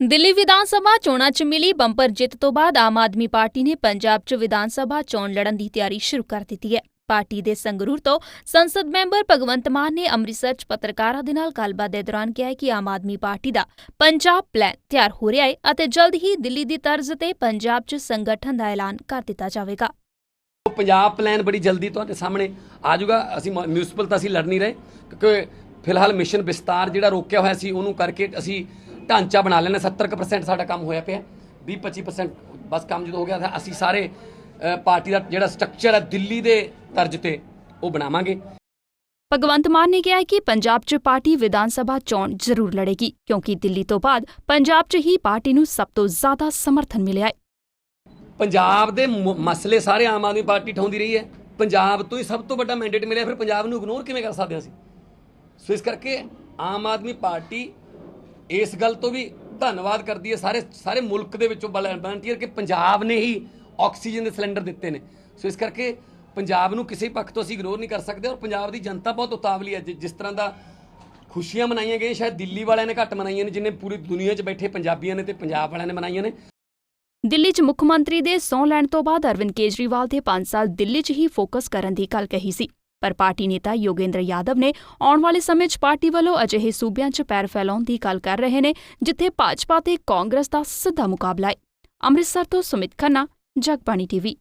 ਦਿੱਲੀ ਵਿਧਾਨ ਸਭਾ ਚੋਣਾਂ 'ਚ ਮਿਲੀ ਬੰਪਰ ਜਿੱਤ ਤੋਂ ਬਾਅਦ ਆਮ ਆਦਮੀ ਪਾਰਟੀ ਨੇ ਪੰਜਾਬ 'ਚ ਵਿਧਾਨ ਸਭਾ ਚੋਣ ਲੜਨ ਦੀ ਤਿਆਰੀ ਸ਼ੁਰੂ ਕਰ ਦਿੱਤੀ ਹੈ। ਪਾਰਟੀ ਦੇ ਸੰਗਰੂਰ ਤੋਂ ਸੰਸਦ ਮੈਂਬਰ ਭਗਵੰਤ ਮਾਨ ਨੇ ਅੰਮ੍ਰਿਤਸਰ 'ਚ ਪੱਤਰਕਾਰਾਂ ਦੇ ਨਾਲ ਗੱਲਬਾਤ ਦੇ ਦੌਰਾਨ ਕਿਹਾ ਕਿ ਆਮ ਆਦਮੀ ਪਾਰਟੀ ਦਾ ਪੰਜਾਬ ਪਲਾਨ ਤਿਆਰ ਹੋ ਰਿਹਾ ਹੈ ਅਤੇ ਜਲਦ ਹੀ ਦਿੱਲੀ ਦੀ ਤਰਜ਼ ਤੇ ਪੰਜਾਬ 'ਚ ਸੰਗਠਨ ਦਾ ਐਲਾਨ ਕਰ ਦਿੱਤਾ ਜਾਵੇਗਾ। ਪੰਜਾਬ ਪਲਾਨ ਬੜੀ ਜਲਦੀ ਤੁਹਾਡੇ ਸਾਹਮਣੇ ਆ ਜਾਊਗਾ। ਅਸੀਂ ਮਿਊਨਿਸਪਲ ਤਾਂ ਅਸੀਂ ਲੜ ਨਹੀਂ ਰਹੇ, ਕਿਉਂਕਿ ਫਿਲਹਾਲ ਮਿਸ਼ਨ ਵਿਸਤਾਰ ਜਿਹੜਾ ਰੋਕਿਆ ਹੋਇਆ ਸੀ, ਉਹਨੂੰ ਕਰਕੇ ਅਸੀਂ ਢਾਂਚਾ ਬਣਾ ਲੈਣਾ 70% ਸਾਡਾ ਕੰਮ ਹੋਇਆ ਪਿਆ। 20-25% ਬਸ ਕੰਮ ਜਦੋਂ ਹੋ ਗਿਆ ਤਾਂ ਅਸੀਂ ਸਾਰੇ ਪਾਰਟੀ ਦਾ ਜਿਹੜਾ ਸਟਰਕਚਰ ਹੈ ਦਿੱਲੀ ਦੇ ਤਰਜ਼ ਤੇ ਉਹ ਬਣਾਵਾਂਗੇ। ਭਗਵੰਤ ਮਾਨ ਨੇ ਕਿਹਾ ਕਿ ਪੰਜਾਬ 'ਚ ਪਾਰਟੀ ਵਿਧਾਨ ਸਭਾ ਚੋਣ ਜ਼ਰੂਰ ਲੜੇਗੀ ਕਿਉਂਕਿ ਦਿੱਲੀ ਤੋਂ ਬਾਅਦ ਪੰਜਾਬ 'ਚ ਹੀ ਪਾਰਟੀ ਨੂੰ ਸਭ ਤੋਂ ਜ਼ਿਆਦਾ ਸਮਰਥਨ ਮਿਲਿਆ ਹੈ। ਪੰਜਾਬ ਦੇ ਮਸਲੇ ਸਾਰੇ ਆਮ ਆਦਮੀ ਪਾਰਟੀ ਠਾਉਂਦੀ ਰਹੀ ਹੈ। ਪੰਜਾਬ ਤੋਂ ਹੀ ਸਭ ਤੋਂ ਵੱਡਾ ਮੈਂਡੇਟ ਮਿਲਿਆ ਫਿਰ ਪੰਜਾਬ ਨੂੰ ਇਗਨੋਰ ਕਿਵੇਂ ਕਰ ਸਕਦੇ ਅਸੀਂ? ਸੋ ਇਸ ਕਰਕੇ ਆਮ ਆਦਮੀ ਪਾਰਟੀ ਇਸ ਗੱਲ ਤੋਂ ਵੀ ਧੰਨਵਾਦ ਕਰਦੀ ਹੈ ਸਾਰੇ ਸਾਰੇ ਮੁਲਕ ਦੇ ਵਿੱਚੋਂ ਵਲੰਟੀਅਰ ਕਿ ਪੰਜਾਬ ਨੇ ਹੀ ਆਕਸੀਜਨ ਦੇ ਸਿਲੰਡਰ ਦਿੱਤੇ ਨੇ। ਸੋ ਇਸ ਕਰਕੇ ਪੰਜਾਬ ਨੂੰ ਕਿਸੇ ਪੱਖ ਤੋਂ ਅਸੀਂ ਇਗਨੋਰ ਨਹੀਂ ਕਰ ਸਕਦੇ ਔਰ ਪੰਜਾਬ ਦੀ ਜਨਤਾ ਬਹੁਤ ਉਤਾਵਲੀ ਹੈ। ਜਿ- ਜਿਸ ਤਰ੍ਹਾਂ ਦਾ ਖੁਸ਼ੀਆਂ ਮਨਾਈਆਂ ਗਈਆਂ, ਸ਼ਾਇਦ ਦਿੱਲੀ ਵਾਲਿਆਂ ਨੇ ਘੱਟ ਮਨਾਈਆਂ ਨੇ, ਜਿੰਨੇ ਪੂਰੀ ਦੁਨੀਆ 'ਚ ਬੈਠੇ ਪੰਜਾਬੀਆਂ ਨੇ ਤੇ ਪੰਜਾਬ ਵਾਲਿਆਂ ਨੇ ਮਨਾਈਆਂ ਨੇ। ਦਿੱਲੀ 'ਚ ਮੁੱਖ ਮੰਤਰੀ ਦੇ ਸਹੁੰ ਲੈਣ ਤੋਂ ਬਾਅਦ ਅਰਵਿੰਦ ਕੇਜਰੀਵਾਲ ਦੇ 5 ਸਾਲ ਦਿੱਲੀ 'ਚ ਹੀ ਫੋਕਸ ਕਰਨ ਦੀ ਗੱਲ ਕਹੀ ਸੀ। ਪਰ ਪਾਰਟੀ ਨੇਤਾ ਯੋਗੇਂਦਰ ਯਾਦਵ ਨੇ ਆਉਣ ਵਾਲੇ ਸਮੇਂ 'ਚ ਪਾਰਟੀ ਵੱਲੋਂ ਅਜਿਹੇ ਸੂਬਿਆਂ 'ਚ ਪੈਰ ਫੈਲਾਉਣ ਦੀ ਗੱਲ ਕਰ ਰਹੇ ਨੇ, ਜਿੱਥੇ ਭਾਜਪਾ ਤੇ ਕਾਂਗਰਸ ਦਾ ਸਿੱਧਾ ਮੁਕਾਬਲਾ ਹੈ ਅੰਮ੍ਰਿਤਸਰ ਤੋਂ ਸੁਮਿਤ ਖੰਨਾ, ਜਗਬਾਣੀ ਟੀਵੀ।